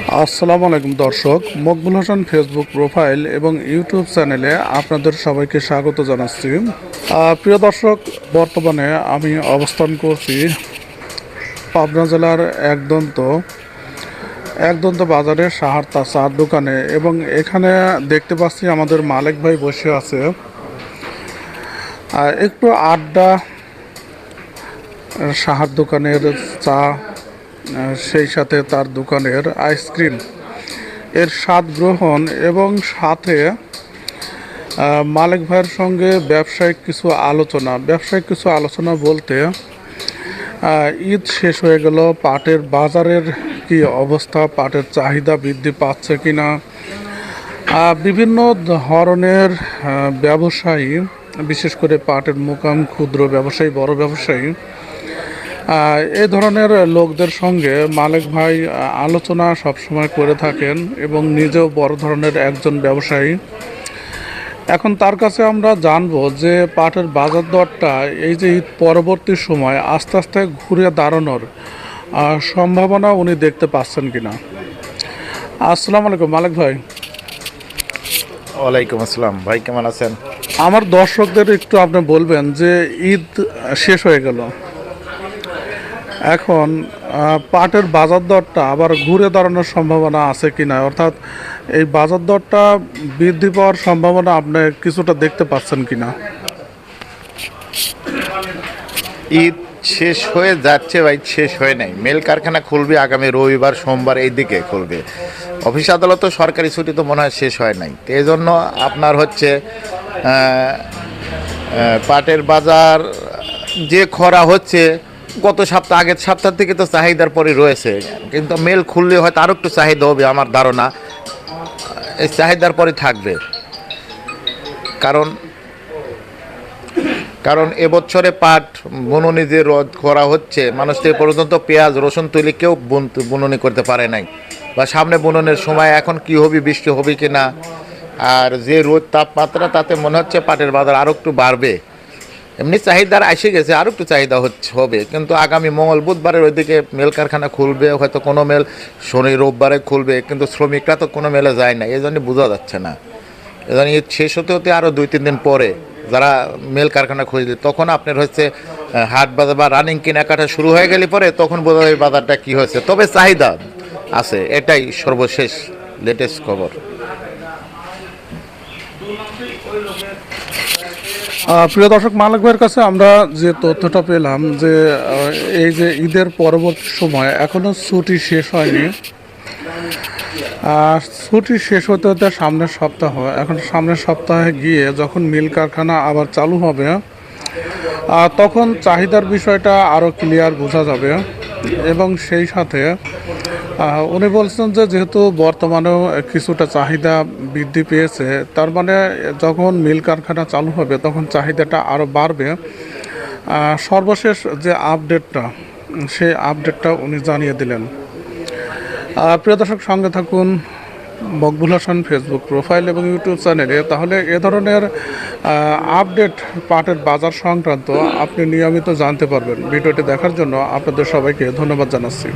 আসসালামু আলাইকুম দর্শক, মকবুল হাসান ফেসবুক প্রোফাইল এবং ইউটিউব চ্যানেলে আপনাদের সবাইকে স্বাগত জানাচ্ছি। প্রিয় দর্শক, বর্তমানে আমি অবস্থান করছি পাবনা জেলার একদন্ত একদন্ত বাজারে সাহারতা চার দোকানে এবং এখানে দেখতে পাচ্ছি আমাদের মালিক ভাই বসে আছে। একটু আড্ডা, সাহার দোকানের চা সেই সাথে তার দোকানের আইসক্রিম এর স্বাদ গ্রহণ এবং সাথে মালিক ভাইয়ের সঙ্গে ব্যবসায়িক কিছু আলোচনা। ব্যবসায়িক কিছু আলোচনা বলতে ঈদ শেষ হয়ে গেল, পাটের বাজারের কি অবস্থা, পাটের চাহিদা বৃদ্ধি পাচ্ছে কি না বিভিন্ন ধরনের ব্যবসায়ী, বিশেষ করে পাটের মোকাম, ক্ষুদ্র ব্যবসায়ী, বড় ব্যবসায়ী এই ধরনের লোকদের সঙ্গে মালিক ভাই আলোচনা সবসময় করে থাকেন এবং নিজেও বড় ধরনের একজন ব্যবসায়ী। এখন তার কাছে আমরা জানব যে পাটের বাজার দরটা এই যে ঈদ পরবর্তী সময় আস্তে আস্তে ঘুরে দাঁড়ানোর সম্ভাবনা উনি দেখতে পাচ্ছেন কিনা। আসসালামু আলাইকুম মালিক ভাই। ওয়ালাইকুম আসসালাম। ভাই কেমন আছেন? আমার দর্শকদের একটু আপনি বলবেন যে ঈদ শেষ হয়ে গেল। এখন পাটের বাজার দরটা আবার ঘুরে দাঁড়ানোর সম্ভাবনা আছে কি না? অর্থাৎ এই বাজার দরটা বৃদ্ধি পাওয়ার সম্ভাবনা আপনি কিছুটা দেখতে পাচ্ছেন কি না? ঈদ শেষ হয়ে যাচ্ছে ভাই শেষ হয়ে নাই। মেল কারখানা খুলবে আগামী রবিবার, সোমবার এই দিকে খুলবে। অফিস আদালত সরকারি ছুটি তো মনে হয় শেষ হয় নাই। তো এই জন্য আপনার হচ্ছে পাটের বাজার যে খরা হচ্ছে গত সপ্তাহ, আগের সপ্তাহ থেকে তো চাহিদার পরে রয়েছে। কিন্তু মেল খুললে হয়তো আরও একটু চাহিদা হবে আমার ধারণা। এই চাহিদার পরে থাকবে। কারণ কারণ এবছরে পাট বুননি যে রোধ করা হচ্ছে, মানুষ তো এ পর্যন্ত পেঁয়াজ, রসুন, তুলি কেউ বুন- বুননি করতে পারে নাই। বা সামনে বুননের সময় এখন কি হবে, বৃষ্টি হবে কি না আর যে রোদ তাপমাত্রা, তাতে মনে হচ্ছে পাটের বাজার আরও একটু বাড়বে। এমনি চাহিদার এসে গেছে আরও একটু চাহিদা হচ্ছে, হবে। কিন্তু আগামী মঙ্গল বুধবারের ওইদিকে মেল কারখানা খুলবে, হয়তো কোনো মেল শনি রোববারে খুলবে, কিন্তু শ্রমিকরা তো কোনো মেলে যায় না এই জন্য বোঝা যাচ্ছে না। এজন্য ঈদ শেষ হতে হতে আরও দুই, তিন দিন পরে যারা মেল কারখানা খুঁজলে তখন আপনার হচ্ছে হাট বাজার বা রানিং কেনাকাটা শুরু হয়ে গেলে পরে তখন বোঝা যাবে বাজারটা কী হয়েছে। তবে চাহিদা আছে, এটাই সর্বশেষ লেটেস্ট খবর। প্রিয় দর্শক, মালিক ভাইয়ের কাছে আমরা যে তথ্যটা পেলাম যে এই যে ঈদের পরবর্তী সময় এখনও ছুটি শেষ হয়নি। আর ছুটি শেষ হতে হতে সামনের সপ্তাহ, এখন সামনের সপ্তাহে গিয়ে যখন মিল কারখানা আবার চালু হবে তখন চাহিদার বিষয়টা আরও ক্লিয়ার বোঝা যাবে। এবং সেই সাথে উনি বলছেন যে যেহেতু বর্তমানেও কিছুটা চাহিদা বৃদ্ধি পেয়েছে, তার মানে যখন মিল কারখানা চালু হবে তখন চাহিদাটা আরও বাড়বে। সর্বশেষ যে আপডেটটা, সেই আপডেটটা উনি জানিয়ে দিলেন। প্রিয় দর্শক, সঙ্গে থাকুন মকবুল হাসান ফেসবুক প্রোফাইল এবং ইউটিউব চ্যানেলে। তাহলে এ ধরনের আপডেট পাটের বাজার সংক্রান্ত আপনি নিয়মিত জানতে পারবেন। ভিডিওটি দেখার জন্য আপনাদের সবাইকে ধন্যবাদ জানাচ্ছি।